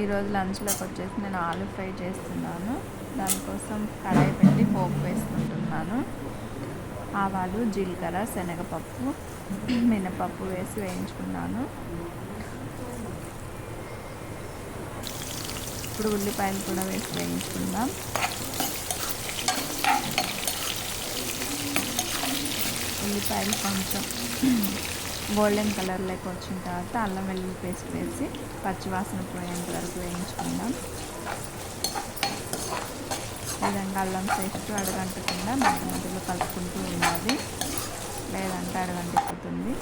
ఈరోజు లంచ్లోకి వచ్చేసి నేను ఆలు ఫ్రై చేస్తున్నాను. దానికోసం కడాయి పెట్టి పోపు వేసుకుంటున్నాను. ఆవాలు జీలకర్ర శనగపప్పు మినపప్పు వేసి వేయించుకున్నాను. ఇప్పుడు ఉల్లిపాయలు కూడా వేసి వేయించుకుందాం. ఉల్లిపాయలు కొంచెం గోల్డెన్ కలర్లోకి వచ్చిన తర్వాత అల్లం వెల్లుల్లి పేస్ట్ వేసి పచ్చివాసన పోయేంత వరకు వేయించుకుందాం. విధంగా అల్లం పేస్ట్ అడగంటకుండా మధ్య మధ్యలో కలుపుకుంటూ ఉండాలి. లేదంటే అడగంటిపోతుంది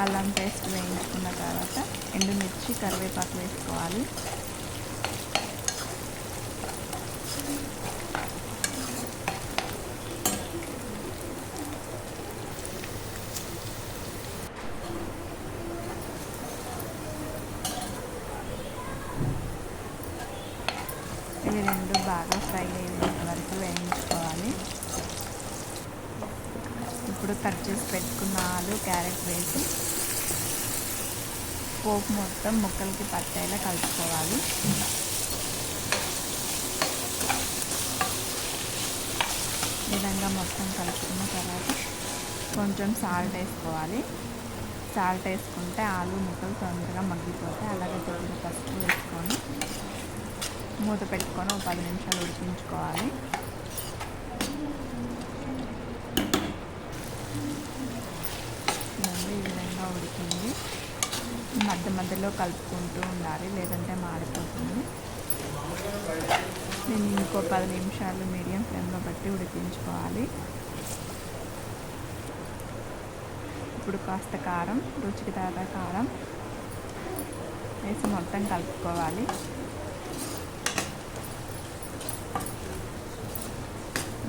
అల్లం పేస్ట్ వేయించుకున్న తర్వాత ఎండుమిర్చి కరివేపాకు వేసుకోవాలి. ఇవి రెండు బాగా ఫ్రై అయ్యేంత వరకు వేయించుకోవాలి. ఇప్పుడు కట్ చేసి పెట్టుకున్న ఆలు క్యారెట్ వేసి పోపు మొత్తం ముక్కలకి పట్టేలా కలుపుకోవాలి. విధంగా మొత్తం కలుపుకున్న తర్వాత కొంచెం సాల్ట్ వేసుకోవాలి. సాల్ట్ వేసుకుంటే ఆలు ముక్కలు తొందరగా మగ్గిపోతాయి. అలాగే మూత పెట్టుకొని ఒక పది నిమిషాలు ఉడికించుకోవాలి. ఈ విధంగా ఉడికింది. మధ్య మధ్యలో కలుపుకుంటూ ఉండాలి లేదంటే మాడిపోతుంది. నేను ఇంకో పది నిమిషాలు మీడియం ఫ్లేమ్లో బట్టి ఉడికించుకోవాలి. ఇప్పుడు కాస్త కారం రుచికి తగ్గ కారం వేసి మొత్తం కలుపుకోవాలి.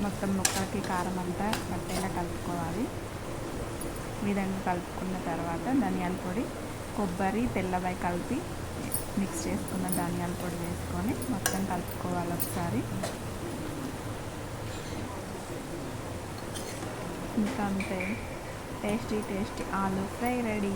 మొత్తం ముక్కలకి కారం అంతా పట్టేలా కలుపుకోవాలి. ఈ విధంగా కలుపుకున్న తర్వాత ధనియాల పొడి కొబ్బరి తెల్లబాయి కలిపి మిక్స్ చేసుకున్న ధనియాల పొడి వేసుకొని మొత్తం కలుపుకోవాలి ఒకసారి. ఇంకా అంతే tasty tasty. Aloo fry ready.